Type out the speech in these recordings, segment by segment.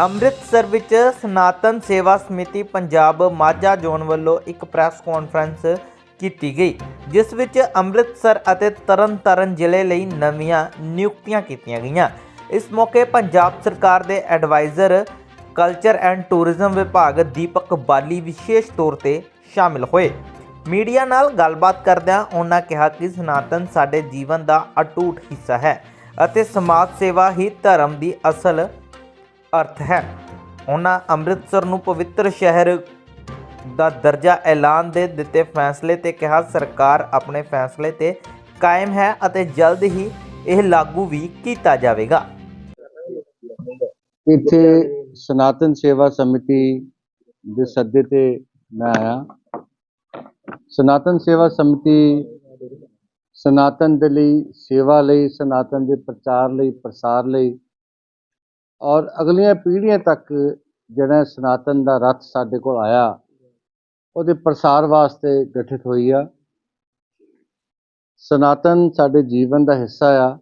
ਅੰਮ੍ਰਿਤਸਰ ਵਿੱਚ ਸਨਾਤਨ ਸੇਵਾ ਸਮਿਤੀ ਪੰਜਾਬ ਮਾਝਾ ਜ਼ੋਨ ਵੱਲੋਂ ਇੱਕ ਪ੍ਰੈਸ ਕਾਨਫਰੰਸ ਕੀਤੀ ਗਈ, ਜਿਸ ਵਿੱਚ ਅੰਮ੍ਰਿਤਸਰ ਅਤੇ ਤਰਨਤਾਰਨ ਜ਼ਿਲ੍ਹੇ ਲਈ ਨਵੀਆਂ ਨਿਯੁਕਤੀਆਂ ਕੀਤੀਆਂ ਗਈਆਂ। ਇਸ ਮੌਕੇ ਪੰਜਾਬ ਸਰਕਾਰ ਦੇ ਐਡਵਾਈਜ਼ਰ, ਕਲਚਰ ਐਂਡ ਟੂਰਿਜ਼ਮ ਵਿਭਾਗ ਦੀਪਕ ਬਾਲੀ ਵਿਸ਼ੇਸ਼ ਤੌਰ ਤੇ ਸ਼ਾਮਿਲ ਹੋਏ। ਮੀਡੀਆ ਨਾਲ ਗੱਲਬਾਤ ਕਰਦਿਆਂ ਉਹਨਾਂ ਕਿਹਾ ਕਿ ਸਨਾਤਨ ਸਾਡੇ ਜੀਵਨ ਦਾ ਅਟੂਟ ਹਿੱਸਾ ਹੈ ਅਤੇ ਸਮਾਜ ਸੇਵਾ ਹੀ ਧਰਮ ਦੀ ਅਸਲ ਅਰਥ ਹੈ। ਉਹਨਾਂ ਅੰਮ੍ਰਿਤਸਰ ਨੂੰ ਪਵਿੱਤਰ ਸ਼ਹਿਰ ਦਾ ਦਰਜਾ ਐਲਾਨ ਦੇ ਦਿੱਤੇ ਫੈਸਲੇ ਤੇ ਕਿਹਾ, ਸਰਕਾਰ ਆਪਣੇ ਫੈਸਲੇ ਤੇ ਕਾਇਮ ਹੈ ਅਤੇ ਜਲਦ ਹੀ ਇਹ ਲਾਗੂ ਵੀ ਕੀਤਾ ਜਾਵੇਗਾ। ਇੱਥੇ ਸਨਾਤਨ ਸੇਵਾ ਸਮਿਤੀ ਦੇ ਸੱਦੇ ਤੇ ਮੈਂ ਆਇਆ। ਸਨਾਤਨ ਸੇਵਾ ਸਮਿਤੀ ਸਨਾਤਨ ਦੇ ਲਈ ਸੇਵਾ ਲਈ, ਸਨਾਤਨ ਦੇ ਪ੍ਰਚਾਰ ਲਈ, ਪ੍ਰਸਾਰ ਲਈ ਔਰ ਅਗਲੀਆਂ ਪੀੜ੍ਹੀਆਂ ਤੱਕ ਜਿਹੜਾ ਸਨਾਤਨ ਦਾ ਰੱਥ ਸਾਡੇ ਕੋਲ ਆਇਆ, ਉਹਦੇ ਪ੍ਰਸਾਰ ਵਾਸਤੇ ਗਠਿਤ ਹੋਈ ਆ। ਸਨਾਤਨ ਸਾਡੇ ਜੀਵਨ ਦਾ ਹਿੱਸਾ ਆ।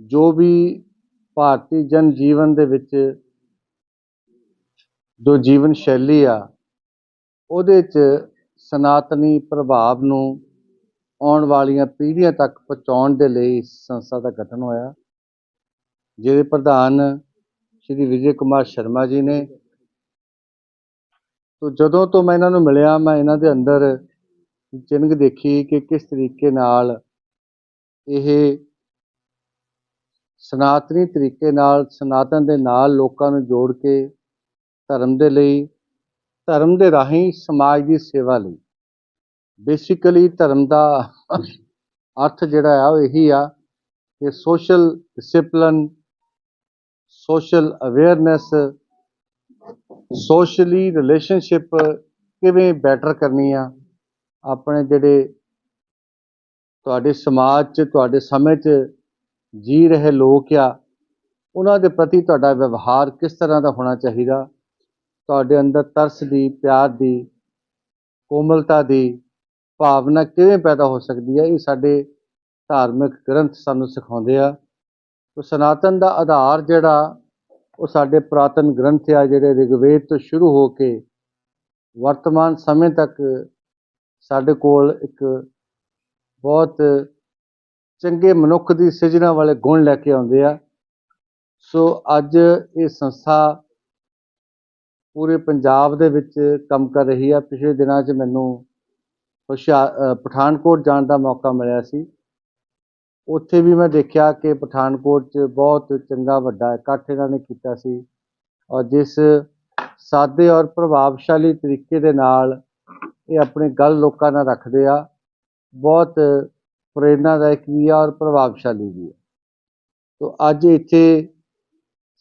ਜੋ ਵੀ ਭਾਰਤੀ ਜਨ ਜੀਵਨ ਦੇ ਵਿੱਚ ਜੋ ਜੀਵਨ ਸ਼ੈਲੀ ਆ, ਉਹਦੇ 'ਚ ਸਨਾਤਨੀ ਪ੍ਰਭਾਵ ਨੂੰ ਆਉਣ ਵਾਲੀਆਂ ਪੀੜ੍ਹੀਆਂ ਤੱਕ ਪਹੁੰਚਾਉਣ ਦੇ ਲਈ ਸੰਸਥਾ ਦਾ ਗਠਨ ਹੋਇਆ। ਜਿਹਦੇ ਪ੍ਰਧਾਨ ਸ਼੍ਰੀ ਵਿਜੇ ਕੁਮਾਰ ਸ਼ਰਮਾ ਜੀ ਨੇ। ਤੋ ਜਦੋਂ ਤੋਂ ਮੈਂ ਇਹਨਾਂ ਨੂੰ ਮਿਲਿਆ, ਮੈਂ ਇਹਨਾਂ ਦੇ ਅੰਦਰ ਚਿੰਨ੍ਹ ਦੇਖੀ ਕਿ ਕਿਸ ਤਰੀਕੇ ਨਾਲ ਇਹ ਸਨਾਤਨੀ ਤਰੀਕੇ ਨਾਲ, ਸਨਾਤਨ ਦੇ ਨਾਲ ਲੋਕਾਂ ਨੂੰ ਜੋੜ ਕੇ ਧਰਮ ਦੇ ਲਈ, ਧਰਮ ਦੇ ਰਾਹੀਂ ਸਮਾਜ ਦੀ ਸੇਵਾ ਲਈ। ਬੇਸਿਕਲੀ ਧਰਮ ਦਾ ਅਰਥ ਜਿਹੜਾ ਆ ਉਹ ਇਹੀ ਆ ਕਿ social discipline social awareness, socially relationship ਕਿਵੇਂ ਬੈਟਰ ਕਰਨੀ ਆ? ਆਪਣੇ ਜਿਹੜੇ ਤੁਹਾਡੇ ਸਮਾਜ 'ਚ, ਤੁਹਾਡੇ ਸਮੇਂ 'ਚ ਜੀ ਰਹੇ ਲੋਕ ਆ, ਉਹਨਾਂ ਦੇ ਪ੍ਰਤੀ ਤੁਹਾਡਾ ਵਿਵਹਾਰ ਕਿਸ ਤਰ੍ਹਾਂ ਦਾ ਹੋਣਾ ਚਾਹੀਦਾ? ਤੁਹਾਡੇ ਅੰਦਰ ਤਰਸ ਦੀ, ਪਿਆਰ ਦੀ, ਕੋਮਲਤਾ ਦੀ ਭਾਵਨਾ ਕਿਵੇਂ ਪੈਦਾ ਹੋ ਸਕਦੀ ਹੈ ਇਹ ਸਾਡੇ ਧਾਰਮਿਕ ਗ੍ਰੰਥ ਸਾਨੂੰ ਸਿਖਾਉਂਦੇ ਆ। ਤੋ ਸਨਾਤਨ ਦਾ ਆਧਾਰ ਜਿਹੜਾ, ਉਹ ਸਾਡੇ ਪੁਰਾਤਨ ਗ੍ਰੰਥ ਆ ਜਿਹੜੇ ਰਿਗਵੇਦ ਤੋਂ ਸ਼ੁਰੂ ਹੋ ਕੇ ਵਰਤਮਾਨ ਸਮੇਂ ਤੱਕ ਸਾਡੇ ਕੋਲ ਇੱਕ ਬਹੁਤ ਚੰਗੇ ਮਨੁੱਖ ਦੀ ਸਿਰਜਣਾ ਵਾਲੇ ਗੁਣ ਲੈ ਕੇ ਆਉਂਦੇ ਆ। ਸੋ ਅੱਜ ਇਹ ਸੰਸਥਾ ਪੂਰੇ ਪੰਜਾਬ ਦੇ ਵਿੱਚ ਕੰਮ ਕਰ ਰਹੀ ਆ। ਪਿਛਲੇ ਦਿਨਾਂ 'ਚ ਮੈਨੂੰ ਹੁਸ਼ਿਆਰ ਪਠਾਨਕੋਟ ਜਾਣ ਦਾ ਮੌਕਾ ਮਿਲਿਆ ਸੀ। ਉੱਥੇ ਵੀ ਮੈਂ ਦੇਖਿਆ ਕਿ ਪਠਾਨਕੋਟ 'ਚ ਬਹੁਤ ਚੰਗਾ ਵੱਡਾ ਇਕੱਠ ਇਹਨਾਂ ਨੇ ਕੀਤਾ ਸੀ। ਔਰ ਜਿਸ ਸਾਦੇ ਔਰ ਪ੍ਰਭਾਵਸ਼ਾਲੀ ਤਰੀਕੇ ਦੇ ਨਾਲ ਇਹ ਆਪਣੀ ਗੱਲ ਲੋਕਾਂ ਨਾਲ ਰੱਖਦੇ ਆ, ਬਹੁਤ ਪ੍ਰੇਰਨਾਦਾਇਕ ਵੀ ਆ ਔਰ ਪ੍ਰਭਾਵਸ਼ਾਲੀ ਵੀ ਆ। ਤੋ ਅੱਜ ਇੱਥੇ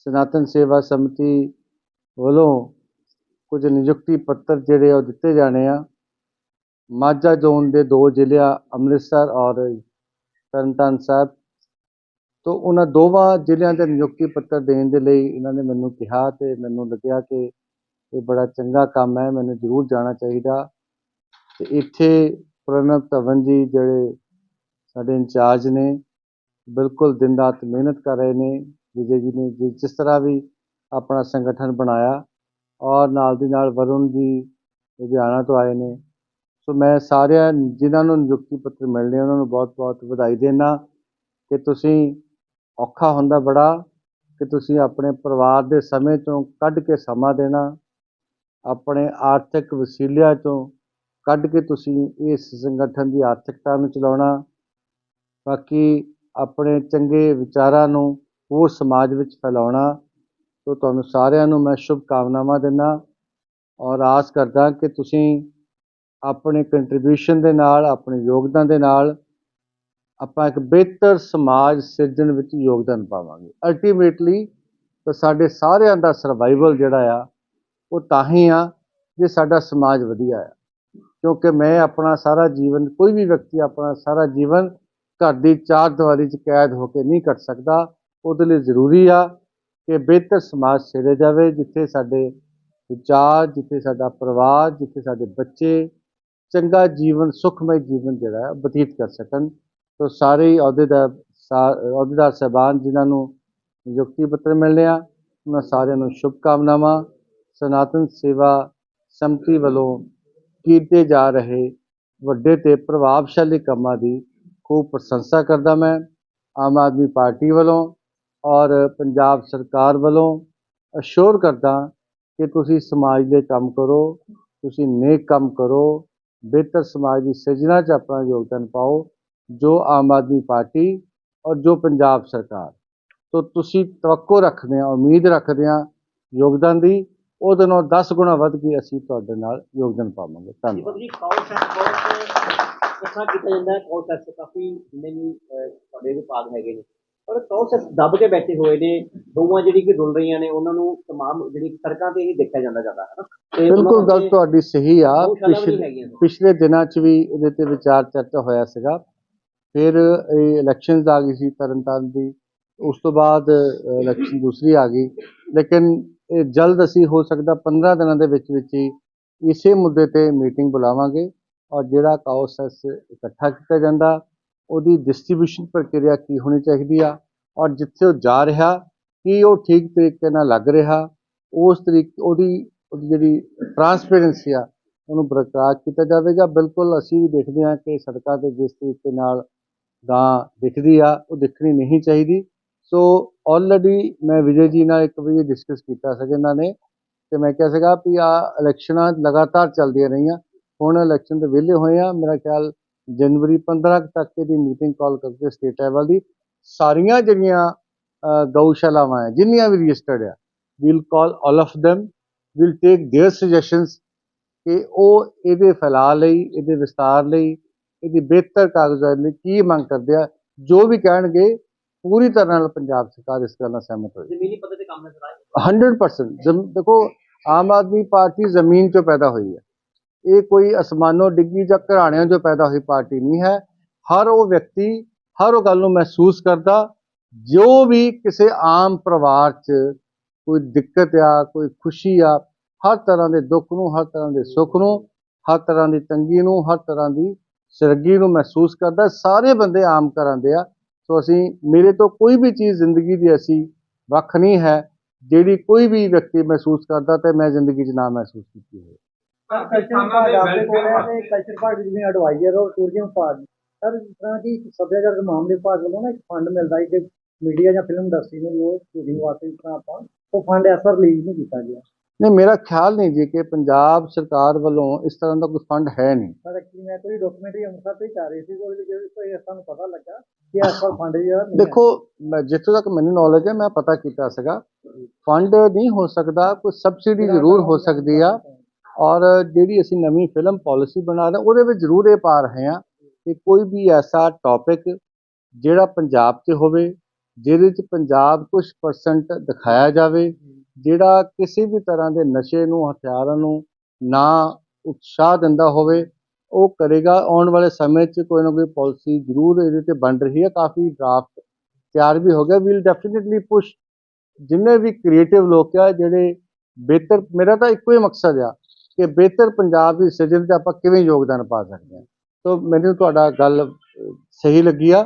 ਸਨਾਤਨ ਸੇਵਾ ਸਮਿਤੀ ਵੱਲੋਂ ਕੁਝ ਨਿਯੁਕਤੀ ਪੱਤਰ ਜਿਹੜੇ ਉਹ ਦਿੱਤੇ ਜਾਣੇ ਆ। ਮਾਝਾ ਜ਼ੋਨ ਦੇ ਦੋ ਜ਼ਿਲ੍ਹਿਆਂ ਅੰਮ੍ਰਿਤਸਰ ਔਰ ਤਰਨਤਾਰਨ ਸਾਹਿਬ। ਤੋਂ ਉਹਨਾਂ ਦੋਵਾਂ ਜ਼ਿਲ੍ਹਿਆਂ ਦੇ ਨਿਯੁਕਤੀ ਪੱਤਰ ਦੇਣ ਦੇ ਲਈ ਇਹਨਾਂ ਨੇ ਮੈਨੂੰ ਕਿਹਾ ਤੇ ਮੈਨੂੰ ਲੱਗਿਆ ਕਿ ਇਹ ਬੜਾ ਚੰਗਾ ਕੰਮ ਹੈ, ਮੈਨੂੰ ਜ਼ਰੂਰ ਜਾਣਾ ਚਾਹੀਦਾ। ਤੇ ਇੱਥੇ ਪ੍ਰਣਵ ਧਵਨ ਜੀ ਜਿਹੜੇ ਸਾਡੇ ਇੰਚਾਰਜ ਨੇ, ਬਿਲਕੁਲ ਦਿਨ ਰਾਤ ਮਿਹਨਤ ਕਰ ਰਹੇ ਨੇ। ਵਿਜੇ ਜੀ ਨੇ ਜਿ- ਜਿਸ ਤਰ੍ਹਾਂ ਵੀ ਆਪਣਾ ਸੰਗਠਨ ਬਣਾਇਆ ਔਰ ਨਾਲ ਦੀ ਨਾਲ ਵਰੁਣ ਜੀ ਲੁਧਿਆਣਾ ਤੋਂ ਆਏ ਨੇ। ਸੋ ਮੈਂ ਸਾਰਿਆਂ ਜਿਨ੍ਹਾਂ ਨੂੰ ਨਿਯੁਕਤੀ ਪੱਤਰ ਮਿਲਣੇ ਉਹਨਾਂ ਨੂੰ ਬਹੁਤ-ਬਹੁਤ ਵਧਾਈ ਦੇਣਾ ਕਿ ਤੁਸੀਂ ਔਖਾ ਹੁੰਦਾ ਬੜਾ, ਕਿ ਤੁਸੀਂ ਆਪਣੇ ਪਰਿਵਾਰ ਦੇ ਸਮੇਂ ਤੋਂ ਕੱਢ ਕੇ ਸਮਾਂ ਦੇਣਾ, ਆਪਣੇ ਆਰਥਿਕ ਵਸੀਲਿਆਂ ਤੋਂ ਕੱਢ ਕੇ ਤੁਸੀਂ ਇਸ ਸੰਗਠਨ ਦੀ ਆਰਥਿਕਤਾ ਨੂੰ ਚਲਾਉਣਾ, ਬਾਕੀ ਆਪਣੇ ਚੰਗੇ ਵਿਚਾਰਾਂ ਨੂੰ ਹੋਰ ਸਮਾਜ ਵਿੱਚ ਫੈਲਾਉਣਾ, ਸੋ ਤੁਹਾਨੂੰ ਸਾਰਿਆਂ ਨੂੰ ਮੈਂ ਸ਼ੁਭ ਕਾਮਨਾਵਾਂ ਦਿੰਦਾ ਔਰ ਆਸ ਕਰਦਾ ਕਿ ਤੁਸੀਂ ਆਪਣੇ ਕੰਟਰੀਬਿਊਸ਼ਨ ਦੇ ਨਾਲ, ਆਪਣੇ ਯੋਗਦਾਨ ਦੇ ਨਾਲ ਆਪਾਂ ਇੱਕ ਬਿਹਤਰ ਸਮਾਜ ਸਿਰਜਣ ਵਿੱਚ ਯੋਗਦਾਨ ਪਾਵਾਂਗੇ। ਅਲਟੀਮੇਟਲੀ ਤਾਂ ਸਾਡੇ ਸਾਰਿਆਂ ਦਾ ਸਰਵਾਈਵਲ ਜਿਹੜਾ ਆ, ਉਹ ਤਾਂ ਹੀ ਆ ਜੇ ਸਾਡਾ ਸਮਾਜ ਵਧੀਆ ਆ। ਕਿਉਂਕਿ ਮੈਂ ਆਪਣਾ ਸਾਰਾ ਜੀਵਨ, ਕੋਈ ਵੀ ਵਿਅਕਤੀ ਆਪਣਾ ਸਾਰਾ ਜੀਵਨ ਘਰ ਦੀ ਚਾਰ ਦੀਵਾਰੀ 'ਚ ਕੈਦ ਹੋ ਕੇ ਨਹੀਂ ਕੱਟ ਸਕਦਾ, ਉਹਦੇ ਲਈ ਜ਼ਰੂਰੀ ਆ ਕਿ ਬਿਹਤਰ ਸਮਾਜ ਸਿਰੇ ਜਾਵੇ, ਜਿੱਥੇ ਸਾਡੇ ਵਿਚਾਰ ਜਿੱਥੇ ਸਾਡਾ ਪਰਿਵਾਰ, ਜਿੱਥੇ ਸਾਡੇ ਬੱਚੇ ਚੰਗਾ ਜੀਵਨ, ਸੁਖਮਈ ਜੀਵਨ ਜਿਹੜਾ ਬਤੀਤ ਕਰ ਸਕਣ। ਤੋ ਸਾਰੇ ਹੀ ਅਹੁਦੇਦਾਰ ਸਾ- ਅਹੁਦੇਦਾਰ ਸਾਹਿਬਾਨ ਜਿਨ੍ਹਾਂ ਨੂੰ ਨਿਯੁਕਤੀ ਪੱਤਰ ਮਿਲਣੇ ਆ, ਉਹਨਾਂ ਸਾਰਿਆਂ ਨੂੰ ਸ਼ੁਭਕਾਮਨਾਵਾਂ। ਸਨਾਤਨ ਸੇਵਾ ਸੰਮਤੀ ਵੱਲੋਂ ਕੀਤੇ ਜਾ ਰਹੇ ਵੱਡੇ ਤੇ ਪ੍ਰਭਾਵਸ਼ਾਲੀ ਕੰਮਾਂ ਦੀ ਖੂਬ ਪ੍ਰਸ਼ੰਸਾ ਕਰਦਾ ਮੈਂ ਆਮ ਆਦਮੀ ਪਾਰਟੀ ਵੱਲੋਂ ਔਰ ਪੰਜਾਬ ਸਰਕਾਰ ਵੱਲੋਂ ਅਸ਼ੋਰ ਕਰਦਾ ਕਿ ਤੁਸੀਂ ਸਮਾਜ ਦੇ ਕੰਮ ਕਰੋ, ਤੁਸੀਂ ਨੇਕ ਕੰਮ ਕਰੋ ਬਿਹਤਰ ਸਮਾਜ ਦੀ ਸਿਰਜਣਾ 'ਚ ਆਪਣਾ ਯੋਗਦਾਨ ਪਾਓ, ਜੋ ਆਮ ਆਦਮੀ ਪਾਰਟੀ ਔਰ ਜੋ ਪੰਜਾਬ ਸਰਕਾਰ। ਤੋਂ ਤੁਸੀਂ ਤਵੱਕੋ ਰੱਖਦੇ ਆ ਉਮੀਦ ਰੱਖਦੇ ਆ ਯੋਗਦਾਨ ਦੀ, ਉਹਦੇ ਨਾਲ 10 ਗੁਣਾ ਵੱਧ ਕੇ ਅਸੀਂ ਤੁਹਾਡੇ ਨਾਲ ਯੋਗਦਾਨ ਪਾਵਾਂਗੇ। ਧੰਨਵਾਦ। ਜੀ ਕੌਲ ਸੈਟ ਬਹੁਤ ਅੱਛਾ ਕੀਤਾ ਜਾਂਦਾ ਹੈ? ਕੌਲ ਸੈਟ ਕਾਫੀ ਜਿੰਨੇ ਵੀ ਤੁਹਾਡੇ ਵਿਭਾਗ ਹੈਗੇ ਨੇ ਪਰ ਕੌਲ ਸੈਟ ਦੱਬ ਕੇ ਬੈਠੇ ਹੋਏ ਨੇ ਦੋਵਾਂ ਜਿਹੜੀ ਕਿ ਰੁਲ ਰਹੀਆਂ ਨੇ ਉਹਨਾਂ ਨੂੰ ਤਮਾਮ ਜਿਹੜੀ ਸੜਕਾਂ ਤੇ ਹੀ ਦੇਖਿਆ ਜਾਂਦਾ ਜ਼ਿਆਦਾ ਹੈ ਨਾ। ਤੇ ਉਹਨਾਂ ਬਿਲਕੁਲ ਗੱਲ ਵਾਸਤੇ ਤੁਹਾਡੀ ਸਹੀ ਆ। ਗਊਸ਼ਾਲਾ ਵੀ ਨਹੀਂ ਪਿਛਲੇ ਹੈਗੀਆਂ ਪਿਛਲੇ ਦਿਨਾਂ 'ਚ ਵੀ ਇਹਦੇ ਤੇ ਵਿਚਾਰ ਚਰਚਾ ਹੋਇਆ ਸੀਗਾ। ਫਿਰ ਇਹ ਇਲੈਕਸ਼ਨਸ ਆ ਗਈ ਸੀ ਤਰਨਤਾਰਨ ਦੀ। ਉਸ ਤੋਂ ਬਾਅਦ ਇਲੈਕਸ਼ਨ ਦੂਸਰੀ ਆ ਗਈ। ਲੇਕਿਨ ਇਹ ਜਲਦ ਅਸੀਂ ਹੋ ਸਕਦਾ 15 ਦਿਨਾਂ ਦੇ ਵਿੱਚ ਵਿੱਚ ਹੀ ਇਸੇ ਮੁੱਦੇ ਤੇ ਮੀਟਿੰਗ ਬੁਲਾਵਾਂਗੇ। ਔਰ ਜਿਹੜਾ ਕਾਉਸਸ ਇਕੱਠਾ ਕੀਤਾ ਜਾਂਦਾ ਉਹਦੀ ਡਿਸਟ੍ਰੀਬਿਊਸ਼ਨ ਪ੍ਰਕਿਰਿਆ ਕੀ ਹੋਣੀ ਚਾਹੀਦੀ ਆ ਔਰ ਜਿੱਥੇ ਉਹ ਜਾ ਰਿਹਾ, ਕੀ ਉਹ ਠੀਕ ਤਰੀਕੇ ਨਾਲ ਲੱਗ ਰਿਹਾ, ਉਸ ਤਰੀਕੇ, ਉਹਦੀ ਉਹਦੀ ਜਿਹੜੀ ਟਰਾਂਸਪੇਰੈਂਸੀ ਆ, ਉਹਨੂੰ ਬਰਕਰਾਰ ਕੀਤਾ ਜਾਵੇਗਾ। ਬਿਲਕੁਲ ਅਸੀਂ ਵੀ ਦੇਖਦੇ ਹਾਂ ਕਿ ਸੜਕਾਂ ਤੇ ਜਿਸ ਤਰੀਕੇ ਨਾਲ ਗਾਂ ਦਿਖਦੀ ਆ, ਉਹ ਦਿਖਣੀ ਨਹੀਂ ਚਾਹੀਦੀ। ਸੋ ਆਲਰੇਡੀ ਮੈਂ ਵਿਜੇ ਜੀ ਨਾਲ ਇੱਕ ਵਾਰੀ ਡਿਸਕਸ ਕੀਤਾ ਸੀ ਇਹਨਾਂ ਨੇ ਤੇ ਮੈਂ ਕਿਹਾ ਸੀਗਾ ਵੀ ਆ ਇਲੈਕਸ਼ਨਾਂ ਲਗਾਤਾਰ ਚੱਲਦੀਆਂ ਰਹੀਆਂ। ਹੁਣ ਇਲੈਕਸ਼ਨ ਦੇ ਵਿਹਲੇ ਹੋਏ ਆ। ਮੇਰਾ ਖਿਆਲ ਜਨਵਰੀ 15 ਕੁ ਤੱਕ ਦੀ ਮੀਟਿੰਗ ਕਾਲ ਕਰਕੇ ਸਟੇਟ ਲੈਵਲ ਦੀ ਸਾਰੀਆਂ ਜਿਹੜੀਆਂ ਅ, ਗਊਸ਼ਾਲਾਵਾਂ ਹੈ ਜਿੰਨੀਆਂ ਵੀ ਰਜਿਸਟਰਡ ਆ we'll call all of them will take their suggestions ਕਿ ਉਹ ਇਹਦੇ ਫੈਲਾਅ ਲਈ ਇਹਦੇ ਵਿਸਤਾਰ ਲਈ ਇਹਦੀ ਬਿਹਤਰ ਕਾਗਜ਼ਾਤ ਲਈ ਕੀ ਮੰਗ ਕਰਦੇ ਆ ਜੋ ਵੀ ਕਹਿਣਗੇ ਪੂਰੀ ਤਰ੍ਹਾਂ ਨਾਲ ਪੰਜਾਬ ਸਰਕਾਰ ਇਸ ਗੱਲ ਨਾਲ ਸਹਿਮਤ ਹੋਏਗੀ ਜ਼ਮੀਨੀ ਪੱਧਰ ਤੇ ਕੰਮ ਨਜ਼ਰ ਆਏ 100% ਜ਼ਮ ਦੇਖੋ ਆਮ ਆਦਮੀ ਪਾਰਟੀ ਜ਼ਮੀਨ 'ਚੋਂ ਪੈਦਾ ਹੋਈ ਹੈ ਇਹ ਕੋਈ ਅਸਮਾਨੋਂ ਡਿੱਗੀ ਜਾਂ ਘਰਾਣਿਆਂ 'ਚੋਂ ਪੈਦਾ ਹੋਈ ਪਾਰਟੀ ਨਹੀਂ ਹੈ। ਹਰ ਉਹ ਵਿਅਕਤੀ, ਹਰ ਉਹ ਗੱਲ ਨੂੰ ਮਹਿਸੂਸ ਕਰਦਾ, ਜੋ ਵੀ ਕਿਸੇ ਆਮ ਪਰਿਵਾਰ 'ਚ ਕੋਈ ਦਿੱਕਤ ਆ, ਕੋਈ ਖੁਸ਼ੀ ਆ, ਹਰ ਤਰ੍ਹਾਂ ਦੇ ਦੁੱਖ ਨੂੰ, ਹਰ ਤਰ੍ਹਾਂ ਦੇ ਸੁੱਖ ਨੂੰ, ਹਰ ਤਰ੍ਹਾਂ ਦੀ ਤੰਗੀ ਨੂੰ, ਹਰ ਤਰ੍ਹਾਂ ਦੀ ਸਰਗੀ ਨੂੰ ਮਹਿਸੂਸ ਕਰਦਾ, ਸਾਰੇ ਬੰਦੇ ਆਮ ਕਰਾਂਦੇ ਆ। ਸੋ ਅਸੀਂ, ਮੇਰੇ ਤੋਂ ਕੋਈ ਵੀ ਚੀਜ਼ ਜ਼ਿੰਦਗੀ ਦੀ ਅਸੀਂ ਵੱਖ ਨਹੀਂ ਹੈ, ਜਿਹੜੀ ਕੋਈ ਵੀ ਵਿਅਕਤੀ ਮਹਿਸੂਸ ਕਰਦਾ ਤੇ ਮੈਂ ਜ਼ਿੰਦਗੀ 'ਚ ਨਾ ਮਹਿਸੂਸ ਕੀਤੀ ਹੋਵੇ। ਕਲਚਰ ਭਾਗ ਆਪਦੇ ਕੋਲ ਹੈ ਤੇ ਕਲਚਰ ਭਾਗ ਜਿਵੇਂ ਐਡਵਾਈਜ਼ਰ ਔਰ ਟੂਰਿਜ਼ਮ ਭਾਗ। ਸਰ ਜਿਸ ਤਰ੍ਹਾਂ ਕਿ ਸੱਭਿਆਚਾਰਕ ਮਾਮਲੇ ਵਿਭਾਗ ਵੱਲੋਂ ਨਾ ਇੱਕ ਫੰਡ ਮਿਲਦਾ ਹੈ ਕਿ ਮੀਡੀਆ ਜਾਂ ਫਿਲਮ ਇੰਡਸਟਰੀ ਨੂੰ ਉਹ ਸ਼ੂਟਿੰਗ ਵਾਸਤੇ ਜਿਸ ਤਰ੍ਹਾਂ ਆਪਾਂ ਉਹ ਫੰਡ ਐਸਾ ਰਿਲੀਜ਼ ਨਹੀਂ ਕੀਤਾ ਗਿਆ। ਨਹੀਂ ਮੇਰਾ ਖਿਆਲ ਨਹੀਂ ਜੀ ਕਿ ਪੰਜਾਬ ਸਰਕਾਰ ਵੱਲੋਂ ਇਸ ਤਰ੍ਹਾਂ ਦਾ ਕੋਈ ਫੰਡ ਹੈ ਨਹੀਂ। ਸਰ ਐਕਚੁਅਲੀ ਮੈਂ ਕੋਈ ਡਾਕੂਮੈਂਟਰੀ ਅੰਮ੍ਰਿਤਸਰ ਤੇ ਕਰ ਰਹੀ ਸੀ ਉਹਦੇ ਵਿੱਚ ਕੋਈ ਸਾਨੂੰ ਪਤਾ ਲੱਗਾ ਕਿ ਐਸਾ ਫੰਡ ਜਿਹੜਾ। ਦੇਖੋ ਮੈਂ ਜਿੱਥੋਂ ਤੱਕ ਮੈਨੂੰ ਨੌਲੇਜ ਹੈ ਮੈਂ ਪਤਾ ਕੀਤਾ ਸੀਗਾ। ਫੰਡ ਨਹੀਂ ਹੋ ਸਕਦਾ ਕੋਈ ਸਬਸਿਡੀ ਜ਼ਰੂਰ ਹੋ ਸਕਦੀ ਆ। ਔਰ ਜਿਹੜੀ ਅਸੀਂ ਨਵੀਂ ਫਿਲਮ ਪਾਲਿਸੀ ਬਣਾ ਰਹੇ ਉਹਦੇ ਵਿੱਚ ਜ਼ਰੂਰ ਇਹ ਪਾ ਰਹੇ ਹਾਂ ਕਿ ਕੋਈ ਵੀ ਐਸਾ ਟੌਪਿਕ ਜਿਹੜਾ ਪੰਜਾਬ 'ਚ ਹੋਵੇ, ਜਿਹਦੇ 'ਚ ਪੰਜਾਬ ਕੁਝ ਪਰਸੈਂਟ ਦਿਖਾਇਆ ਜਾਵੇ, ਜਿਹੜਾ ਕਿਸੇ ਵੀ ਤਰ੍ਹਾਂ ਦੇ ਨਸ਼ੇ ਨੂੰ, ਹਥਿਆਰਾਂ ਨੂੰ ਨਾ ਉਤਸ਼ਾਹ ਦਿੰਦਾ ਹੋਵੇ, ਉਹ ਕਰੇਗਾ। ਆਉਣ ਵਾਲੇ ਸਮੇਂ 'ਚ ਕੋਈ ਨਾ ਕੋਈ ਪਾਲਿਸੀ ਜ਼ਰੂਰ ਇਹਦੇ ਤੇ ਬਣ ਰਹੀ ਹੈ। ਕਾਫੀ ਡਰਾਫਟ ਤਿਆਰ ਵੀ ਹੋ ਗਿਆ। ਵੀਲ ਡੈਫੀਨਿਟਲੀ ਪੁਸ਼ ਜਿੰਨੇ ਵੀ ਕ੍ਰੀਏਟਿਵ ਲੋਕ ਆ, ਜਿਹੜੇ ਬਿਹਤਰ, ਮੇਰਾ ਤਾਂ ਇੱਕੋ ਹੀ ਮਕਸਦ ਆ ਕਿ ਬਿਹਤਰ ਪੰਜਾਬ ਦੀ ਸਿਰਜਣ 'ਚ ਆਪਾਂ ਕਿਵੇਂ ਯੋਗਦਾਨ ਪਾ ਸਕਦੇ ਹਾਂ। ਸੋ ਮੈਨੂੰ ਤੁਹਾਡਾ ਗੱਲ ਸਹੀ ਲੱਗੀ ਆ।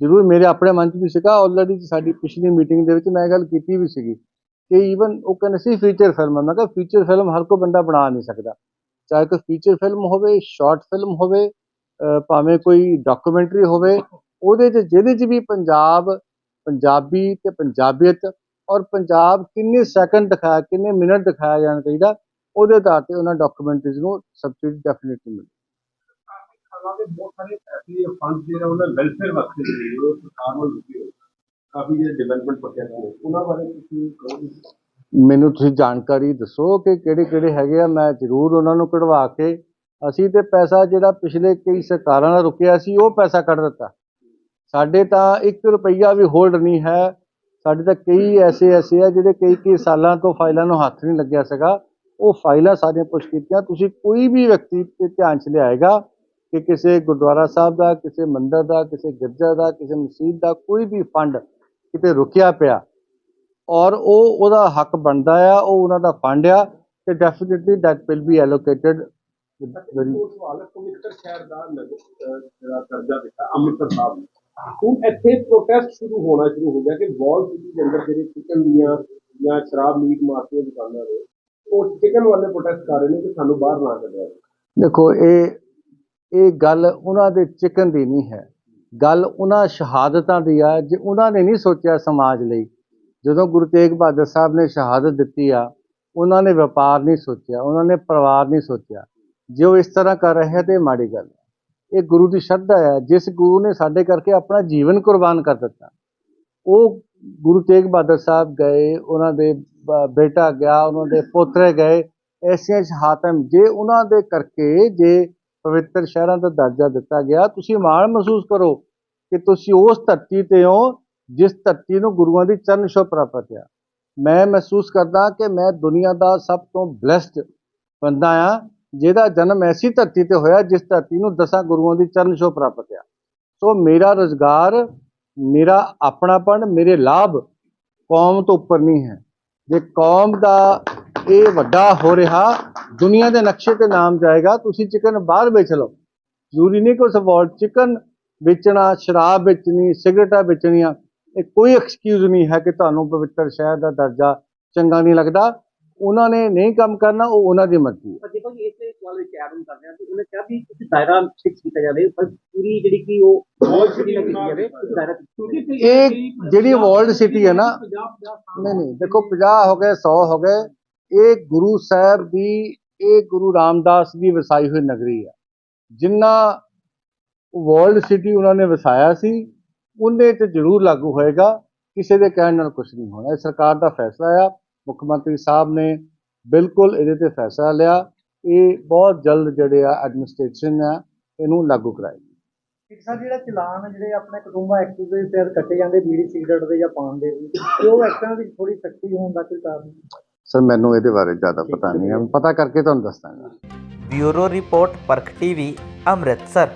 ਜ਼ਰੂਰ ਮੇਰੇ ਆਪਣੇ ਮਨ 'ਚ ਵੀ ਸੀਗਾ। ਆਲਰੇਡੀ ਸਾਡੀ ਪਿਛਲੀ ਮੀਟਿੰਗ ਦੇ ਵਿੱਚ ਮੈਂ ਇਹ ਗੱਲ ਕੀਤੀ ਵੀ ਸੀਗੀ ਕਿ ਈਵਨ ਉਹ ਕਹਿੰਦੇ ਸੀ ਫੀਚਰ ਫਿਲਮ ਮੈਂ ਕਿਹਾ ਫੀਚਰ ਫਿਲਮ ਹਰ ਕੋਈ ਬੰਦਾ ਬਣਾ ਨਹੀਂ ਸਕਦਾ। ਚਾਹੇ ਕੋਈ ਫੀਚਰ ਫਿਲਮ ਹੋਵੇ ਸ਼ਾਰਟ ਫਿਲਮ ਹੋਵੇ ਭਾਵੇਂ ਕੋਈ ਡਾਕੂਮੈਂਟਰੀ ਹੋਵੇ, ਉਹਦੇ 'ਚ, ਜਿਹਦੇ 'ਚ ਵੀ ਪੰਜਾਬ, ਪੰਜਾਬੀ ਤੇ ਪੰਜਾਬੀਅਤ ਔਰ ਪੰਜਾਬ ਕਿੰਨੇ ਸੈਕਿੰਡ ਦਿਖਾਇਆ, ਕਿੰਨੇ ਮਿੰਟ ਦਿਖਾਇਆ ਜਾਣਾ ਚਾਹੀਦਾ ਉਹਦੇ ਆਧਾਰ ਤੇ ਉਹਨਾਂ ਡਾਕੂਮੈਂਟਰੀਜ਼ ਨੂੰ ਸਬਸਿਡੀ ਡੈਫੀਨਿਟਲੀ ਮਿਲੇ ਹਾਲਾਂਕਿ ਬਹੁਤ ਸਾਰੇ ਪੈਸੇ ਫੰਡ ਜਿਹੜਾ ਉਹਨਾਂ ਵੈਲਫੇਅਰ ਵਾਸਤੇ ਜਿਹੜੇ ਉਹ ਸਰਕਾਰ ਵੱਲੋਂ ਦਿੱਤੇ ਹੋਏ ਕਾਫੀ ਜਿਹੜੇ ਡਿਵੈਲਪਮੈਂਟ ਪ੍ਰੋਜੈਕਟ ਨੇ ਉਹਨਾਂ ਬਾਰੇ ਤੁਸੀਂ ਕਹੋਗੇ ਮੈਨੂੰ ਤੁਸੀਂ ਜਾਣਕਾਰੀ ਦੱਸੋ ਕਿ ਕਿਹੜੇ ਕਿਹੜੇ ਹੈਗੇ ਆ ਮੈਂ ਜ਼ਰੂਰ ਉਹਨਾਂ ਨੂੰ ਕਢਵਾ ਕੇ ਅਸੀਂ ਤੇ ਪੈਸਾ ਜਿਹੜਾ ਪਿਛਲੇ ਕਈ ਸਰਕਾਰਾਂ ਦਾ ਰੁਕਿਆ ਸੀ ਉਹ ਪੈਸਾ ਕੱਢ ਦਿੱਤਾ। ਸਾਡੇ ਤਾਂ 1 ਰੁਪਈਆ ਵੀ ਹੋਲਡ ਨਹੀਂ ਹੈ। ਸਾਡੇ ਤਾਂ ਕਈ ਐਸੇ ਐਸੇ ਆ ਜਿਹੜੇ ਕਈ ਕਈ ਸਾਲਾਂ ਤੋਂ ਫਾਈਲਾਂ ਨੂੰ ਹੱਥ ਨਹੀਂ ਲੱਗਿਆ ਸੀਗਾ। ਉਹ ਫਾਈਲਾਂ ਸਾਰੀਆਂ ਪੁੱਛ ਕੀਤੀਆਂ ਤੁਸੀਂ ਕੋਈ ਵੀ ਵਿਅਕਤੀ ਤੇ ਧਿਆਨ ਚ ਲਿਆਏਗਾ ਕਿ ਕਿਸੇ ਗੁਰਦੁਆਰਾ ਸਾਹਿਬ ਦਾ ਕਿਸੇ ਮੰਦਿਰ ਦਾ ਕਿਸੇ ਗਿਰਜਾ ਦਾ ਕਿਸੇ ਮਸਜਿਦ ਦਾ ਕੋਈ ਵੀ ਫੰਡ ਕਿਤੇ ਰੁਕਿਆ ਪਿਆ। ਔਰ ਉਹ ਉਹਦਾ ਹੱਕ ਬਣਦਾ ਆ ਉਹ ਉਹਨਾਂ ਦਾ ਫੰਡ ਆ ਤੇ definitely that will be allocated very ਉਹ ਸਵਾਲ ਹੈ ਅੰਮ੍ਰਿਤਸਰ ਸ਼ਹਿਰ ਦਾ ਜਿਹੜਾ ਦਰਜਾ ਦਿੱਤਾ ਅੰਮ੍ਰਿਤਸਰ ਸਾਹਿਬ ਨੂੰ। ਹੁਣ ਇੱਥੇ ਪ੍ਰੋਟੈਸਟ ਸ਼ੁਰੂ ਹੋਣਾ ਸ਼ੁਰੂ ਹੋ ਗਿਆ ਕਿ ਵਾਲ ਸਿਟੀ ਦੇ ਅੰਦਰ ਜਿਹੜੇ ਕਿਚਨ ਦੀਆਂ ਜਾਂ ਸ਼ਰਾਬ ਮੀਟ ਮਾਰਕੀਆਂ ਦੁਕਾਨਾਂ ਨੇ ਉਹ ਚਿਕਨ ਵਾਲੇ ਪ੍ਰੋਟੈਸਟ ਕਰ ਰਹੇ ਨੇ ਕਿ ਸਾਨੂੰ ਬਾਹਰ ਨਾ ਕੱਢਿਆ ਦੇਖੋ, ਇਹ ਇਹ ਗੱਲ ਉਹਨਾਂ ਦੇ ਚਿਕਨ ਦੀ ਨਹੀਂ ਹੈ। ਗੱਲ ਉਹਨਾਂ ਸ਼ਹਾਦਤਾਂ ਦੀ ਆ, ਜੇ ਉਹਨਾਂ ਨੇ ਨਹੀਂ ਸੋਚਿਆ ਸਮਾਜ ਲਈ, ਜਦੋਂ ਗੁਰੂ ਤੇਗ ਬਹਾਦਰ ਸਾਹਿਬ ਨੇ ਸ਼ਹਾਦਤ ਦਿੱਤੀ ਆ, ਉਹਨਾਂ ਨੇ ਵਪਾਰ ਨਹੀਂ ਸੋਚਿਆ, ਉਹਨਾਂ ਨੇ ਪਰਿਵਾਰ ਨਹੀਂ ਸੋਚਿਆ। ਜੇ ਉਹ ਇਸ ਤਰ੍ਹਾਂ ਕਰ ਰਹੇ ਹੈ ਤੇ ਇਹ ਮਾੜੀ ਗੱਲ ਹੈ ਇਹ ਗੁਰੂ ਦੀ ਸ਼ਰਧਾ ਹੈ ਜਿਸ ਗੁਰੂ ਨੇ ਸਾਡੇ ਕਰਕੇ ਆਪਣਾ ਜੀਵਨ ਕੁਰਬਾਨ ਕਰ ਦਿੱਤਾ, ਉਹ ਗੁਰੂ ਤੇਗ ਬਹਾਦਰ ਸਾਹਿਬ ਗਏ, ਉਹਨਾਂ ਦੇ ਬੇਟਾ ਗਿਆ, ਉਹਨਾਂ ਦੇ ਪੋਤਰੇ ਗਏ, ਐਸੀਆਂ ਸ਼ਹਾਦਤਾਂ ਜੇ ਉਹਨਾਂ ਦੇ ਕਰਕੇ ਜੇ ਪਵਿੱਤਰ ਸ਼ਹਿਰਾਂ ਦਾ ਦਰਜਾ ਦਿੱਤਾ ਗਿਆ, ਤੁਸੀਂ ਮਾਣ ਮਹਿਸੂਸ ਕਰੋ ਕਿ ਤੁਸੀਂ ਉਸ ਧਰਤੀ ਤੇ ਹੋ, ਜਿਸ ਧਰਤੀ ਨੂੰ ਗੁਰੂਆਂ ਦੀ ਚਰਨ ਛੋਹ ਪ੍ਰਾਪਤ ਆ। ਮੈਂ ਮਹਿਸੂਸ ਕਰਦਾ ਕਿ ਮੈਂ ਦੁਨੀਆ ਦਾ ਸਭ ਤੋਂ ਬlesed ਬੰਦਾ ਆ, ਜਿਹਦਾ ਜਨਮ ਐਸੀ ਧਰਤੀ ਤੇ ਹੋਇਆ, ਜਿਸ ਧਰਤੀ ਨੂੰ ਦਸਾਂ ਗੁਰੂਆਂ ਦੀ ਚਰਨ ਛੋਹ ਪ੍ਰਾਪਤ ਆ। ਸੋ ਮੇਰਾ ਰੋਜ਼ਗਾਰ, ਮੇਰਾ ਆਪਣਾਪਣ, ਮੇਰੇ ਲਾਭ ਕੌਮ ਤੋਂ ਉੱਪਰ ਨਹੀਂ ਹੈ। ਜੇ ਕੌਮ ਦਾ ਇਹ ਵੱਡਾ ਹੋ ਰਿਹਾ, ਦੁਨੀਆ ਦੇ ਨਕਸ਼ੇ ਤੇ ਨਾਮ ਜਾਏਗਾ, ਤੁਸੀਂ ਚਿਕਨ ਬਾਹਰ ਵੇਚ ਲਓ। ਜ਼ਰੂਰੀ ਨਹੀਂ ਕਿ ਉਸ ਚਿਕਨ ਵੇਚਣਾ, ਸ਼ਰਾਬ ਵੇਚਣੀ, ਸਿਗਰਟਾਂ ਵੇਚਣੀਆਂ, ਇਹ ਕੋਈ ਐਕਸਕਿਊਜ਼ ਨਹੀਂ ਹੈ ਕਿ ਤੁਹਾਨੂੰ ਪਵਿੱਤਰ ਸ਼ਹਿਰ ਦਾ ਦਰਜਾ ਚੰਗਾ ਨਹੀਂ ਲੱਗਦਾ। ਉਹਨਾਂ ਨੇ ਨਹੀਂ ਕੰਮ ਕਰਨਾ, ਉਹ ਉਹਨਾਂ ਦੀ ਮਰਜ਼ੀ ਹੈ। ਦੇਖੋ ਜੀ, ਇਸੇ ਸਵਾਲ ਵਿੱਚ ਐਡ on ਕਰਦੇ ਹਾਂ ਕਿ ਉਹਨੇ ਕਿਹਾ ਵੀ ਕੁਝ ਦਾਇਰਾ ਫਿਕਸ ਕੀਤਾ ਜਾਵੇ ਪਰ ਪੂਰੀ ਜਿਹੜੀ ਕਿ ਉਹ ਬਹੁਤ ਸਿਟੀ ਨਾ ਕੀਤੀ ਜਾਵੇ। ਦਾਇਰਾ ਇਹ ਜਿਹੜੀ ਵਰਲਡ ਸਿਟੀ ਹੈ ਨਾ ਨਹੀਂ ਨਹੀਂ ਦੇਖੋ 50 ਹੋ ਗਏ 100 ਹੋ ਗਏ ਇਹ ਗੁਰੂ ਸਾਹਿਬ ਦੀ ਇਹ ਗੁਰੂ ਰਾਮਦਾਸ ਦੀ ਵਸਾਈ ਹੋਈ ਨਗਰੀ ਹੈ। ਜਿੰਨਾ ਵਰਲਡ ਸਿਟੀ ਉਹਨਾਂ ਨੇ ਵਸਾਇਆ ਸੀ ਉਹਨੇ ਤੇ ਜ਼ਰੂਰ ਲਾਗੂ ਹੋਏਗਾ ਕਿਸੇ ਦੇ ਕਹਿਣ ਨਾਲ ਕੁਝ ਨਹੀਂ ਹੋਣਾ। ਇਹ ਸਰਕਾਰ ਦਾ ਫੈਸਲਾ ਆ ਮੁੱਖ ਮੰਤਰੀ ਸਾਹਿਬ ਨੇ ਬਿਲਕੁਲ ਇਹਦੇ ਤੇ ਫੈਸਲਾ ਲਿਆ। ਇਹ ਬਹੁਤ ਜਲਦ ਜਿਹੜੇ ਆ ਐਡਮਿਨਿਸਟ੍ਰੇਸ਼ਨ ਆ ਇਹਨੂੰ ਲਾਗੂ ਕਰਾਏਗੀ। ਇੱਕ ਸਰ ਜਿਹੜਾ ਚਲਾਨ ਜਿਹੜੇ ਆਪਣੇ ਕੁਟੁੰਬਾ ਐਕਟਿਵ ਦੇ ਫਿਰ ਕੱਟੇ ਜਾਂਦੇ ਬੀੜੀ ਸਿਗਰਟ ਦੇ ਜਾਂ ਪਾਨ ਦੇ ਵੀ ਤੇ ਉਹ ਐਕਟਾਂ ਵਿੱਚ ਥੋੜੀ ਸਖਤੀ ਹੋਣ ਦਾ ਕੋਈ ਕਾਰਨ ਸਰ ਮੈਨੂੰ ਇਹਦੇ ਬਾਰੇ ਜ਼ਿਆਦਾ ਪਤਾ ਨਹੀਂ ਹੈ। ਪਤਾ ਕਰਕੇ ਤੁਹਾਨੂੰ ਦੱਸਾਂਗਾ bureau report Parakh TV Amritsar.